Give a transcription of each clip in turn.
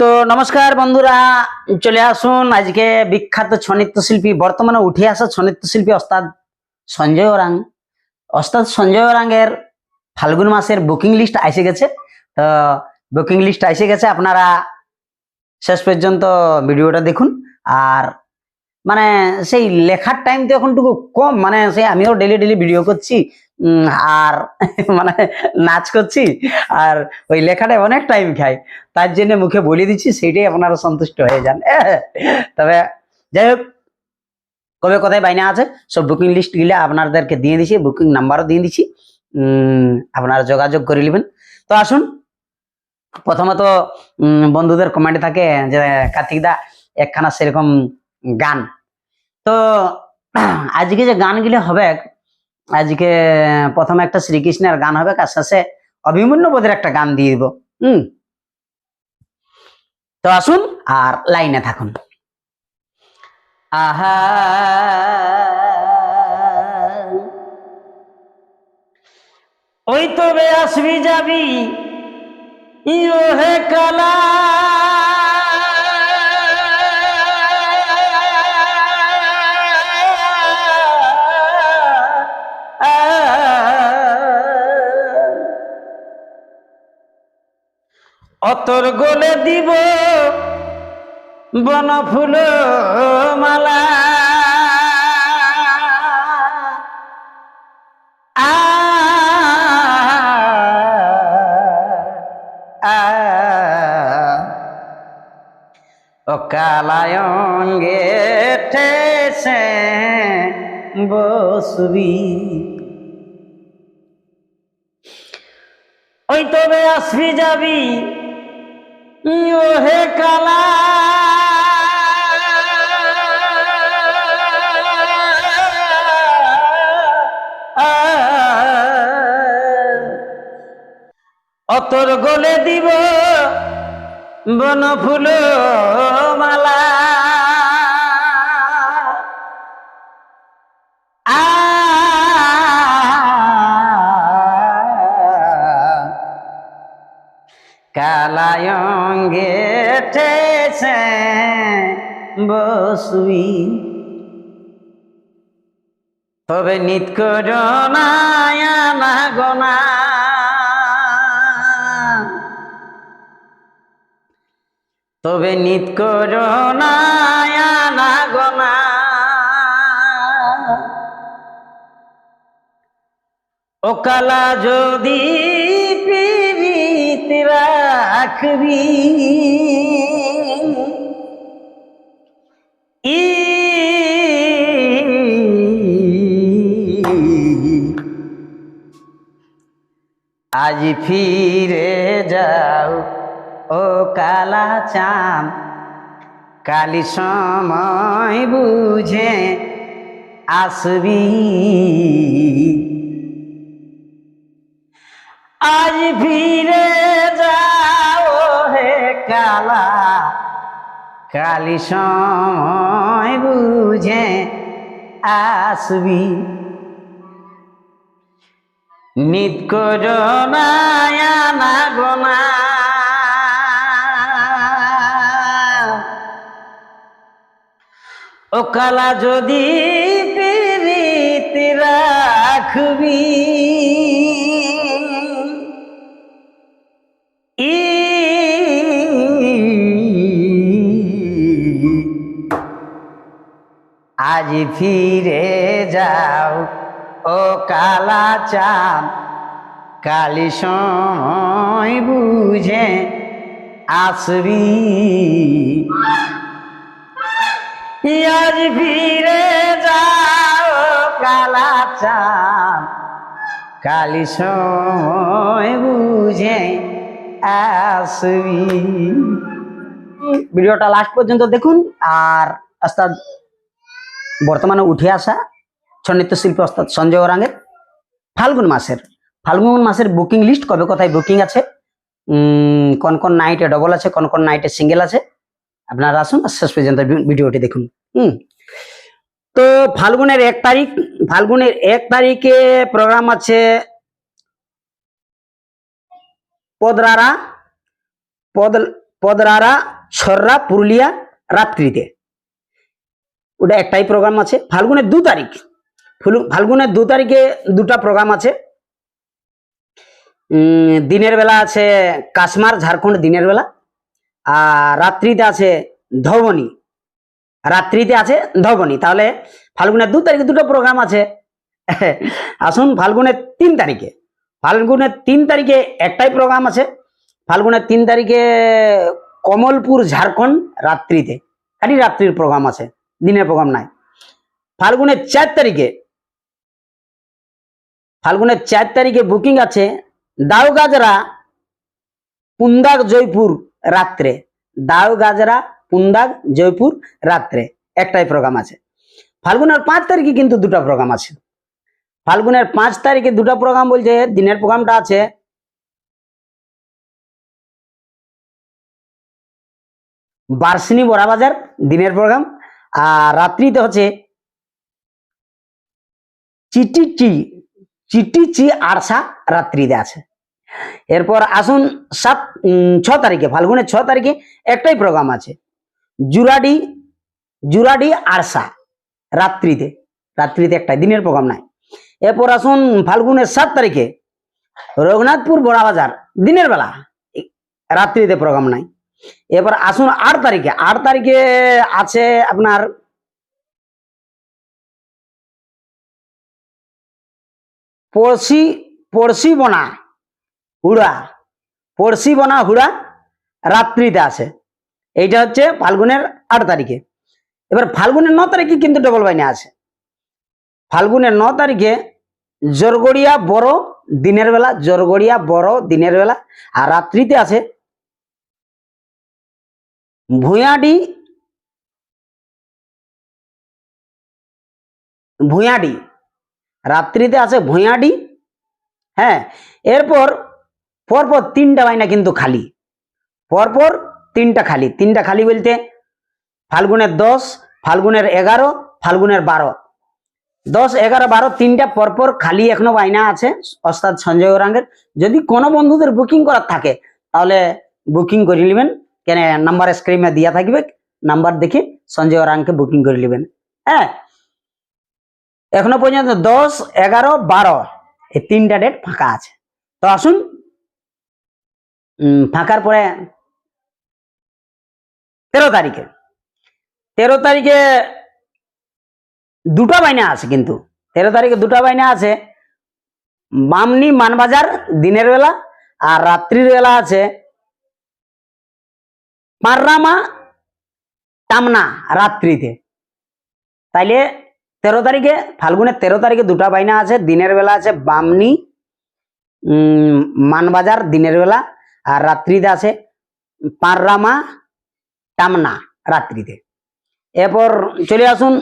তো নমস্কার বন্ধুরা, চলে আসুন আজকে বিখ্যাত ছৌ শিল্পী বর্তমানে উঠে আসা ছৌ শিল্পী ওস্তাদ সঞ্জয় ওরাং। অস্তাদ সঞ্জয় ওরাংয়ের ফাল্গুন মাসের বুকিং লিস্ট এসে গেছে। তো বুকিং লিস্ট এসে গেছে, আপনারা শেষ পর্যন্ত ভিডিওটা দেখুন। আর মানে সেই লেখার টাইম তো এখনটুকু কম মানে সেই আমিও ডেলি ডেলি ভিডিও করছি। আর মানে নাচ করছি, আর ওই লেখাটা অনেক টাইম খায় তার জন্য মুখে বলে দিচ্ছি, সেইটাই আপনারা সন্তুষ্ট হয়ে যান। তবে যাই হোক, কবে কোথায় বাইনা আছে, সব বুকিং লিস্ট গিলে আপনাদেরকে দিয়ে দিছি বুকিং নাম্বারও দিয়ে দিছি। আপনারা যোগাযোগ করে নেবেন। তো আসুন, প্রথমত বন্ধুদের কমেন্ট থাকে যে, কার্তিক দা, একখানা সেরকম গান। তো আজকে যে গানগুলো হবে আজকে প্রথমে একটা শ্রীকৃষ্ণের গান হবে আর শেষে অভিমন্যু বোধের একটা গান দিয়ে দিব। হুম? তো আসুন আর লাইনে থাকুন। আহা! ওই তবে আসবি যাবি হে কালা। অতর গোলে দিব বন ফুল মালা। কালায়ঙ্গে ঠেসে বসবি। ওই তবে আসবি যাবি ও হে কালা। অতর গলে দিব বন ফুল মালা। বসবি। তবে নিত করোনা তবে নিত করোনা গোনা। ও কালা যদি পিরিত রাখবি। আজ ফিরে যাও, ও কালা চাঁদ। কালি সময় বুঝে আসবি। আজ ফিরে যাও হে কালা কালি সময় বুঝে আসবি। নিত করোনা গোনা। ও কালা যদি পিরিত রাখবি। আজ ফিরে যাও। ও কালা চাঁদ, কালি সময় বুঝে আসবি। আজ ফিরে যাও, কালা চাঁদ, কালি সময় বুঝে আসবি। ভিডিওটা লাস্ট পর্যন্ত দেখুন আর ওস্তাদ বর্তমানে উঠে আসা ছন্নিত্য শিল্পী ওস্তাদ সঞ্জয় ওরাঙের ফাল্গুন মাসের ফাল্গুন মাসের বুকিং লিস্ট কবে কোথায় বুকিং আছে? কোন কোন নাইটে ডবল আছে, কোন কোন নাইটে সিঙ্গেল আছে? আপনারা আসুন শেষ পর্যন্ত ভিডিওটি দেখুন। হুম। তো ফাল্গুনের এক তারিখ, ফাল্গুনের এক তারিখে প্রোগ্রাম আছে পদরারা, পদ, পদরারা, ছররা, পুরুলিয়া রাত্রিতে। ওটা একটাই প্রোগ্রাম আছে। ফাল্গুনের দু তারিখ। ফাল্গুনের দু তারিখে দুটা প্রোগ্রাম আছে। দিনের বেলা আছে কাশ্মার, ঝাড়খণ্ড দিনের বেলা। আর রাত্রিতে আছে ধবনী। রাত্রিতে আছে ধবনী। তাহলে ফাল্গুনের দু তারিখে দুটো প্রোগ্রাম আছে। আসুন ফাল্গুনের তিন তারিখে। ফাল্গুনের তিন তারিখে একটাই প্রোগ্রাম আছে। ফাল্গুনের তিন তারিখে কমলপুর, ঝাড়খণ্ড রাত্রিতে। খালি রাত্রির প্রোগ্রাম আছে। দিনের প্রোগ্রাম নাই। ফাল্গুনের চার তারিখে, ফাল্গুনের চার তারিখে বুকিং আছে দাউগাজরা পুন্দাগ জয়পুর রাত্রে। দাউগাজরা পুন্দাগ জয়পুর রাত্রে। একটাই প্রোগ্রাম আছে। ফাল্গুনের পাঁচ তারিখে কিন্তু দুটো প্রোগ্রাম আছে। ফাল্গুনের পাঁচ তারিখে দুটো প্রোগ্রাম বলছে, দিনের প্রোগ্রামটা আছে। বার্ষিনী বড়াবাজার দিনের প্রোগ্রাম আর রাত্রিতে হচ্ছে চিটিচি চিটিচি আরসা রাত্রিতে আছে। এরপর আসুন সাত ছ তারিখে, ফাল্গুনের ছ তারিখে একটাই প্রোগ্রাম আছে। জুরাডি জুরাডি আরসা রাত্রিতে রাত্রিতে একটাই, দিনের প্রোগ্রাম নাই। এরপর আসুন ফাল্গুনের সাত তারিখে রঘুনাথপুর বড়াবাজার, দিনের বেলা রাত্রিতে প্রোগ্রাম নাই। এরপর আসুন আট তারিখে। আট তারিখে আছে আপনার পড়শি পড়শি বনা হুড়া। পড়শি বনা হুড়া রাত্রিতে আছে। এইটা হচ্ছে ফাল্গুনের আট তারিখে। এবার ফাল্গুনের ন তারিখে কিন্তু ডবল বাইনে আছে। ফাল্গুনের ন তারিখে জরগড়িয়া বড় দিনের বেলা, জরগড়িয়া বড় দিনের বেলা আর রাত্রিতে আছে ভুঁয়াডি ভুঁয়াডি রাত্রিতে আছে ভুঁয়াডি হ্যাঁ এরপর, পরপর তিনটা বাইনা কিন্তু খালি। পরপর তিনটা খালি। তিনটা খালি বলতে ফাল্গুনের দশ, ফাল্গুনের এগারো, ফাল্গুনের বারো। দশ, এগারো, বারো, তিনটা পরপর খালি এখনও বাইনা আছে অর্থাৎ সঞ্জয় ওরাঙ্গের। যদি কোনো বন্ধুদের বুকিং করার থাকে, তাহলে বুকিং করে নেবেন। কেন নাম্বার স্ক্রিনে দিয়া থাকবে নাম্বার দেখে সঞ্জয় ওরাংকে বুকিং করে নেবেন। হ্যাঁ? এখনও পর্যন্ত দশ, এগারো, বারো, এই তিনটা ডেট ফাঁকা আছে। তো আসুন ফাঁকার পরে তেরো তারিখে। তেরো তারিখে দুটো বাইনা আছে কিন্তু। তেরো তারিখে দুটো বাইনা আছে। মামনি মানবাজার দিনের বেলা আর রাত্রির বেলা আছে। পাররামা টামনা রাত্রিতে। তাইলে তেরো তারিখে ফাল্গুনের তেরো তারিখে দুটা বাইনা আছে, দিনের বেলা আছে বামনি মানবাজার দিনের বেলা, আর রাত্রিতে আছে পাররামা টামনা রাত্রিতে। এরপর চলে আসুন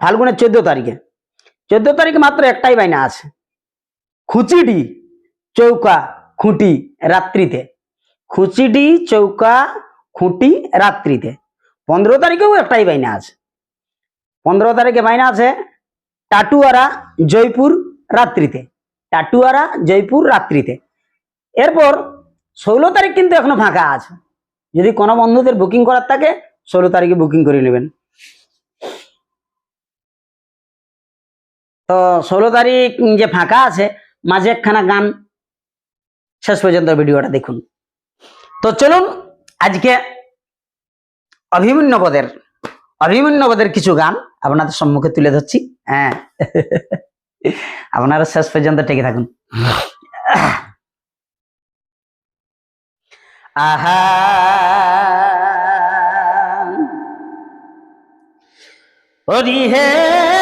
ফাল্গুনের চোদ্দ তারিখে। চোদ্দ তারিখে মাত্র একটাই বাইনা আছে। খুচিডি চৌকা খুঁটি রাত্রিতে। খুচিডি চৌকা খুঁটি রাত্রিতে। পনেরো তারিখেও একটাই বাইনা আছে। পনেরো তারিখে বাইনা আছে টাটুয়ারা জয়পুর রাত্রিতে। টাটুয়ারা জয়পুর রাত্রিতে। এরপর ষোলো তারিখ কিন্তু এখনও ফাঁকা আছে। যদি কোনো বন্ধুদের বুকিং করার থাকে, ষোলো তারিখে বুকিং করে নেবেন। তো ষোলো তারিখ যে ফাঁকা আছে, মাঝে একখানা গান শেষ পর্যন্ত ভিডিওটা দেখুন। তো চলুন আজকে অভিমন্যু পদের অভিমন্যু পদের কিছু গান আপনাদের সম্মুখে তুলে ধরছি। হ্যাঁ। আপনারা শেষ পর্যন্ত টেকে থাকুন। আহা। হরি হে।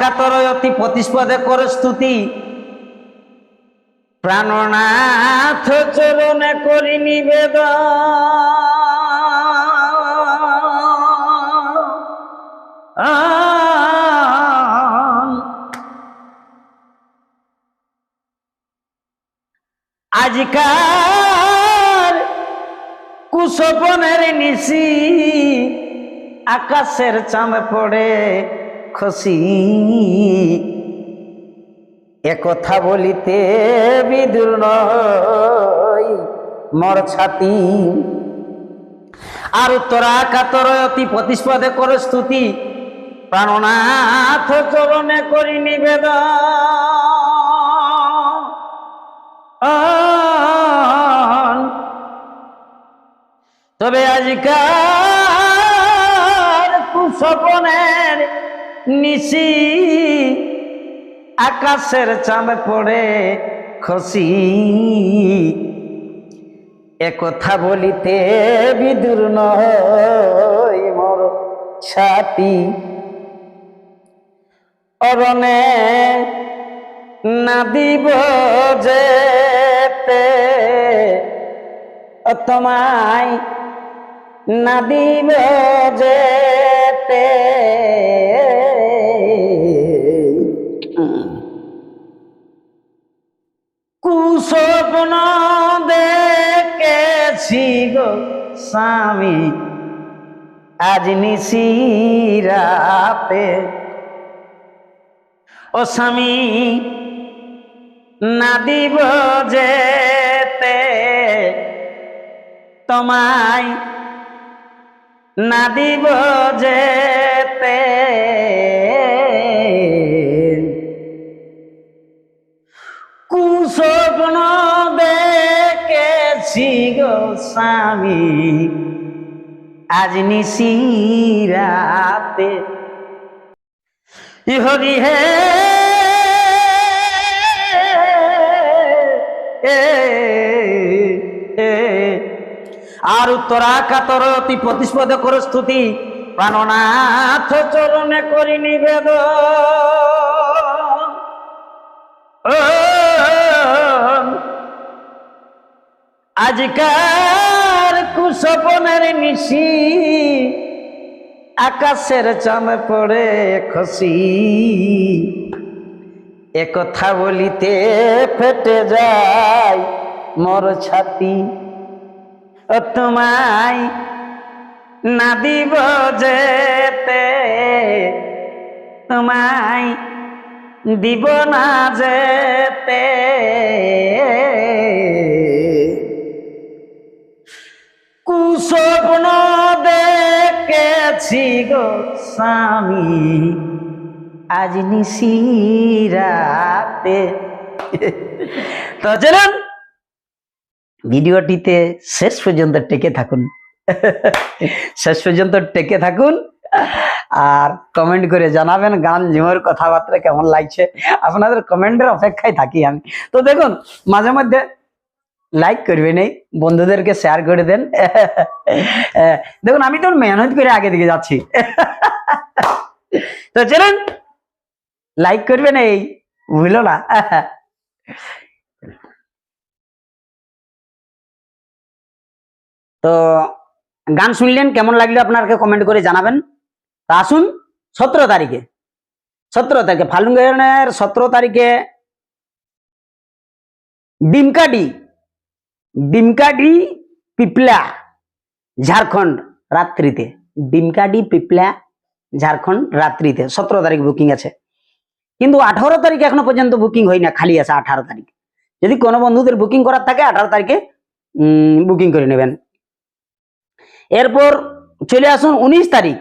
কাতর অতি প্রতিস্পদে কর স্তুতি। প্রাণনাথ চরণে করি নিবেদন। আজকাল কুশবনের নিশি আকাশের চাঁদ পড়ে খুশি। একথা বলিতে বিদুর মর ছাতি। আর তোরা কাতর অতি প্রতিস্পদে করে স্তুতি। প্রাণনাথ চরণে করি নিবেদন। তবে আজকাল কুসপনের নিশি আকাশের চাঁদ পড়ে খুশি একথা বলিতে বিদুর নয় মোর ছাতি অরণে না দিব ও তোমায় না দিব যেতে। কুস্বপ্ন দেখেছি গো স্বামী। আজ নিশিরাতে ও স্বামী, না দিব যেতে তোমায়, না দিব যেতে কুস্বপ্ন দেখেছি গো স্বামী। আজ নিশিরাতে হরি হে আর উত্তরা কাতর অতি প্রতিস্পদ করে স্তুতি। প্রাণনাথ চরণে করি নিবেদ আজকার কুসপনের নিশি, আকাশের চাঁদ পড়ে খুশি একথা বলিতে ফেটে যায় মোর ছাতি। ও তোমায় না দিব যেতে, তোমায় দিব না যেতে। কুস্বপ্ন দেখেছি গো স্বামী। আজ নিশিরাতে তো চলুন, ভিডিওটিতে শেষ পর্যন্ত টেকে থাকুন। শেষ পর্যন্ত টেকে থাকুন আর কমেন্ট করে জানাবেন গান ঝিমোর কথাবার্তা কেমন লাগছে। আপনাদের কমেন্টের অপেক্ষায় থাকি আমি। তো দেখুন, মাঝে মধ্যে লাইক করবেন এই বন্ধুদেরকে শেয়ার করে দেন। দেখুন, আমি তো মেহনত করে আগে দিকে যাচ্ছি। তো চলুন লাইক করবেন এই ভুলো না। তো গান শুনলেন, কেমন লাগল আপনাকে কমেন্ট করে জানাবেন? তা আসুন, সতেরো তারিখে। সতেরো তারিখে, ফাল্গুনের সতেরো তারিখে ডিমকাডি ডিমকাডি পিপলা, ঝাড়খণ্ড রাত্রিতে। ডিমকাডি পিপলা, ঝাড়খণ্ড রাত্রিতে। সতেরো তারিখ বুকিং আছে। কিন্তু আঠারো তারিখ এখনও পর্যন্ত বুকিং হয় না খালি আছে আঠারো তারিখ। যদি কোনো বন্ধুদের বুকিং করার থাকে, আঠারো তারিখে বুকিং করে নেবেন। এরপর চলে আসুন উনিশ তারিখ।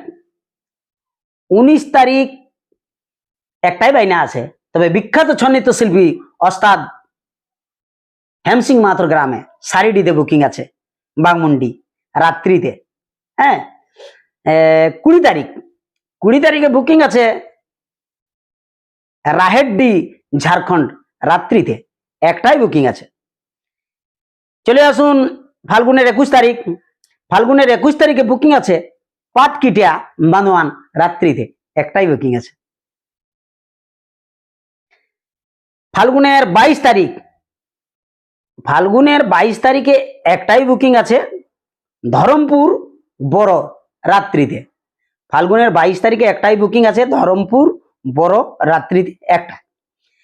উনিশ তারিখ একটাই বাইনা আছে। তবে বিখ্যাত ছন্নিত শিল্পী অস্তাদ হেমসিং মাথুর গ্রামে। সারিডিতে বুকিং আছে বাগমুন্ডি রাত্রিতে। হ্যাঁ? কুড়ি তারিখ। কুড়ি তারিখে বুকিং আছে রাহেড্ডি ঝাড়খণ্ড, রাত্রিতে। একটাই বুকিং আছে। চলে আসুন ফাল্গুনের একুশ তারিখ। ফাল্গুনের একুশ তারিখে বুকিং আছে পাটকিটিয়া, বানোয়ান, রাত্রিতে। একটাই বুকিং আছে। ফাল্গুনের বাইশ তারিখ। ফাল্গুনের বাইশ তারিখে একটাই বুকিং আছে ধরমপুর বড় রাত্রিতে। ফাল্গুনের বাইশ তারিখে একটাই বুকিং আছে ধরমপুর বড় রাত্রিতে একটা।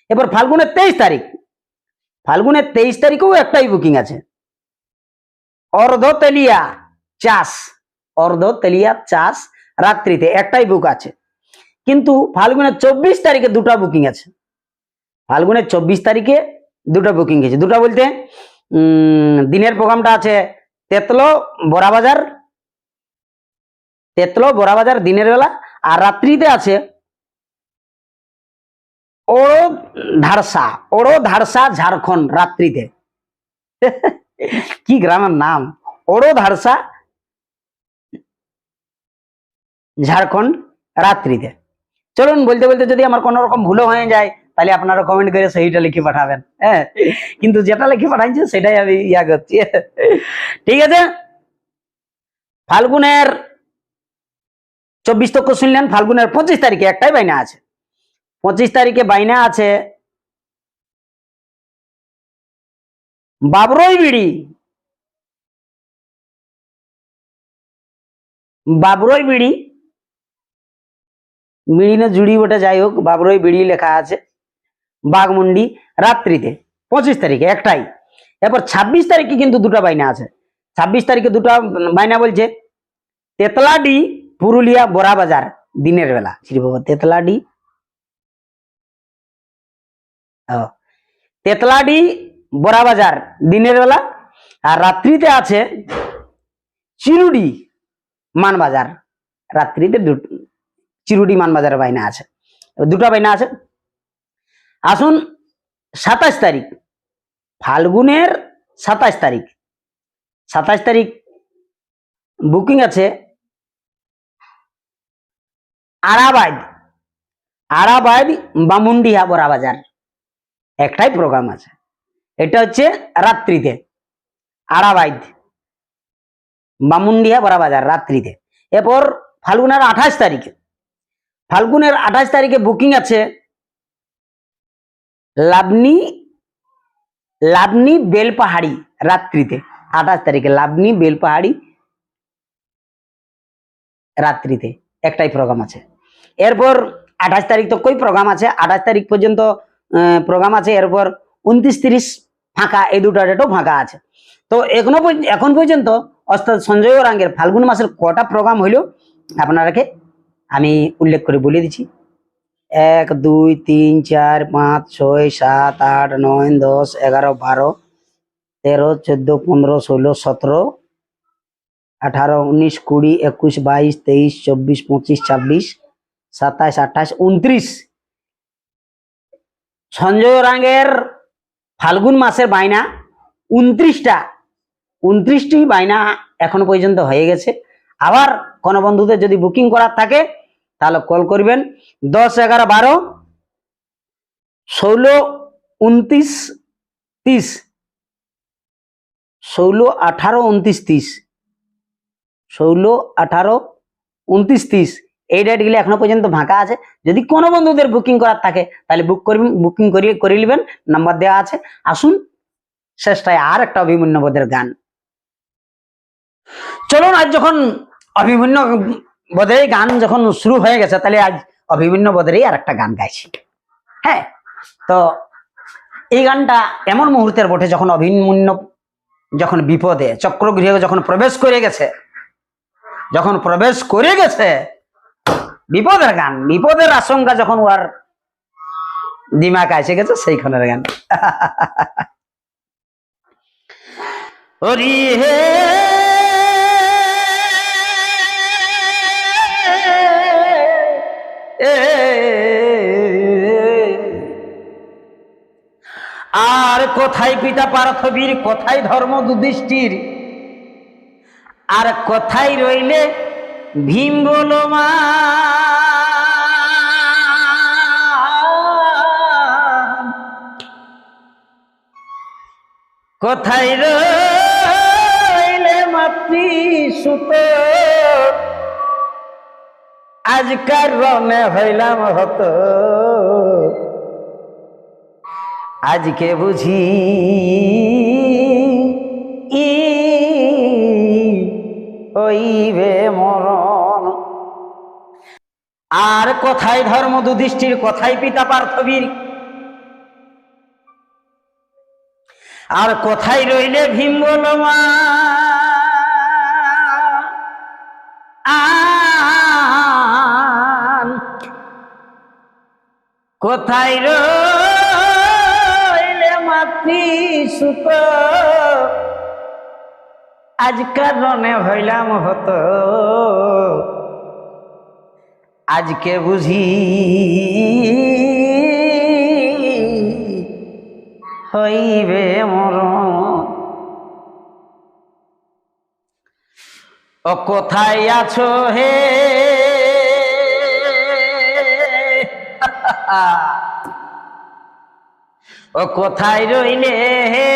এবার ফাল্গুনের তেইশ তারিখ, ফাল্গুনের তেইশ তারিখেও একটাই বুকিং আছে। অর্ধ তেলিয়া চাষ অর্ধ তেলিয়া চাষ রাত্রিতে একটাই বুক আছে। কিন্তু ফাল্গুনের চব্বিশ তারিখে দুটো বুকিং আছে। ফাল্গুনের চব্বিশ তারিখে দুটো বুকিং আছে দুটো বলতে দিনের প্রোগ্রামটা আছে তেতলো বড়াবাজার তেতলো বড়াবাজার দিনের বেলা, আর রাত্রিতে আছে ওড়ো ধারসা ওড়ো ধারসা ঝাড়খণ্ড রাত্রিতে। কি গ্রামের নাম? ওড়ো ধারসা ঝাড়খণ্ড রাত্রিতে। চলুন বলতে বলতে যদি আমার কোনো রকম ভুলও হয়ে যায় তাহলে আপনারা কমেন্ট করে সেইটা লিখে পাঠাবেন হ্যাঁ? কিন্তু যেটা লিখে পাঠাইছে সেটাই আমি ইয়া করছি। ঠিক আছে? ফাল্গুনের চব্বিশ তক্ষ শুনলেন, ফাল্গুনের পঁচিশ তারিখে একটাই বাইনা আছে। পঁচিশ তারিখে বাইনা আছে বাবরই বিড়ি। বাবরই বিড়ি। বিড়ি না জুড়ি ওটা যাই হোক, বাবরই বিড়ি লেখা আছে। বাঘমুন্ডি রাত্রিতে, পঁচিশ তারিখে একটাই। এরপর ছাব্বিশ তারিখে কিন্তু দুটো বাইনা আছে। ছাব্বিশ তারিখে দুটো বাইনা বলছে, তেতলাডি পুরুলিয়া বড়া বাজার দিনের বেলা। শ্রী বাবা, তেতলাডি। তেতলাডি বড়া বাজার দিনের বেলা আর রাত্রিতে আছে চিরুডি মানবাজার। রাত্রিতে চিরুডি মানবাজার বাইনা আছে। দুটো বাইনা আছে আসুন সাতাশ তারিখ, ফাল্গুনের সাতাশ তারিখ। সাতাশ তারিখ বুকিং আছে আরাবাদ আরাবাদ বামুন্ডিহা বড়া বাজার একটাই প্রোগ্রাম আছে। এটা হচ্ছে রাত্রিতে আরাবাদ বামুন্ডিহা বড়া বাজার রাত্রিতে। এরপর ফাল্গুনের আঠাশ তারিখে, ফাল্গুনের আঠাশ তারিখে বুকিং আছে লাবনি লাবনি বেলপাহাড়ি রাত্রিতে, আঠাশ তারিখে লাবনি বেলপাহাড়ি রাত্রিতে, একটাই প্রোগ্রাম আছে। এরপর আঠাশ তারিখ তো কই প্রোগ্রাম আছে? আঠাশ তারিখ পর্যন্ত প্রোগ্রাম আছে, এরপর উনত্রিশ তিরিশ ফাঁকা, এই দুটো ডেটও ফাঁকা আছে। তো এখনও এখন পর্যন্ত অর্থাৎ সঞ্জয় রাঙ্গের ফাল্গুন মাসের কটা প্রোগ্রাম হইল আপনারাকে আমি উল্লেখ করে বলে দিচ্ছি। এক, দুই, তিন, চার, পাঁচ, ছয়, সাত, আট, নয়, দশ, এগারো, বারো, তেরো, চোদ্দ, পনেরো, ষোলো, সতেরো, আঠারো, উনিশ, কুড়ি, একুশ, বাইশ, তেইশ, চব্বিশ, পঁচিশ, ছাব্বিশ, সাতাশ, আঠাশ, উনত্রিশ। সঞ্জয় রাঙ্গের ফাল্গুন মাসের বাইনা উনত্রিশটা। উনত্রিশটি বাইনা এখনও পর্যন্ত হয়ে গেছে। আবার কোনো বন্ধুদের যদি বুকিং করার থাকে তাহলে কল করবেন। দশ, এগারো, বারো, ষোলো, উনত্রিশ, তিরিশ। ষোলো, আঠারো, উনত্রিশ, তিরিশ। ষোলো, আঠারো, উনত্রিশ, তিরিশ। এই ডেটগুলো এখনও পর্যন্ত ফাঁকা আছে। যদি কোনো বন্ধুদের বুকিং করার থাকে, তাহলে বুক করবেন বুকিং করিয়ে করে নেবেন। নাম্বার দেওয়া আছে। আসুন, শেষটায় আর একটা অভিমন্যু বোধের গান। চলুন, আজ যখন অভিমন্যু বোধের গান যখন শুরু হয়ে গেছে, তাহলে আজ অভিমন্যু বোধেরই আর একটা গান গাইছি। হ্যাঁ তো এই গানটা এমন মুহূর্তের বটে যখন অভিমন্যু, যখন বিপদে, চক্রগৃহে যখন প্রবেশ করে গেছে, যখন প্রবেশ করে গেছে, বিপদের গান, বিপদের আশঙ্কা যখন ওর দিমাগ এসে গেছে, সেইখানের গান। হরি হে কোথায় পিতা পার্থবীর, কোথায় ধর্ম যুধিষ্ঠির আর কোথায় রইলে ভীম বলো মা কোথায় রইলে মাতৃ সুত আজকার রনে হইলাম হত। আজকে বুঝি ই ওইবে মরণ। আর কথাই ধর্ম দুদৃষ্টির কথাই পিতা পার্থবীর। আর কথাই রইলে ভীমবলমা কোথায় রো মাতৃ সুত। আজকার রনে হইলাম হত। আজকে বুঝি হইবে মরণ। ও কোথায় আছো হে? ও কোথায় রইলে হে?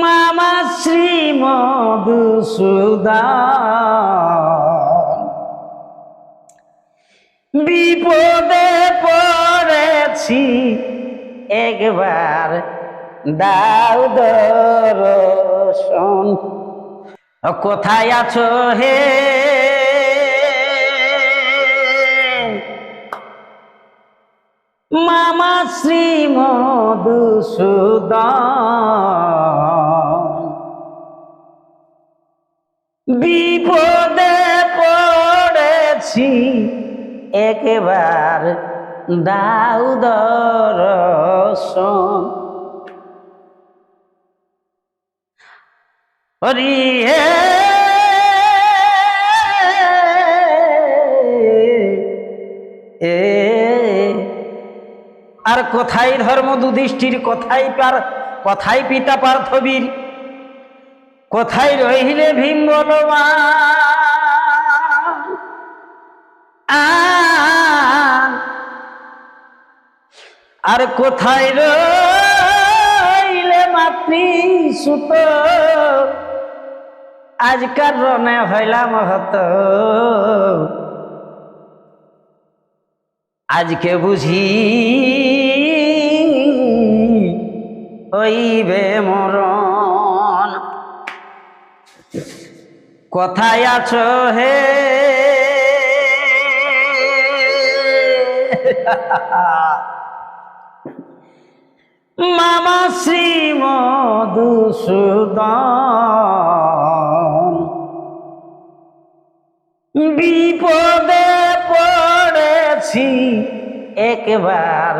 মামা শ্রী মধুসূদন বিপদে পড়েছি একবার দাও ও কোথায় আছো হে? শ্রী মধুসূদন বিপদে পড়েছি একবার দাও দর্শন হরি হে আর কোথায় ধর্ম দুদৃষ্টির কোথায় পার কোথায় পিতা পার্থবীর কোথায় রহিলে ভীম বলবান। আন। আর কোথায় রইলে মাতৃ সুত? আজকার রনে হইলাম হত আজকে বুঝি হইবে মরণ। কোথায় আছো হে? মামা শ্রী মধুসূদন বিপদে পড়েছি একবার।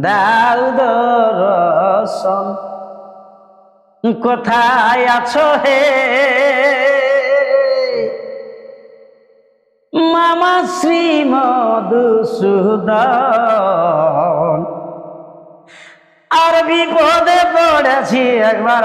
দাও দর্শন কোথায় আছো হে? মামা শ্রী মধুসূদন আর বিপদে পড়েছি একবার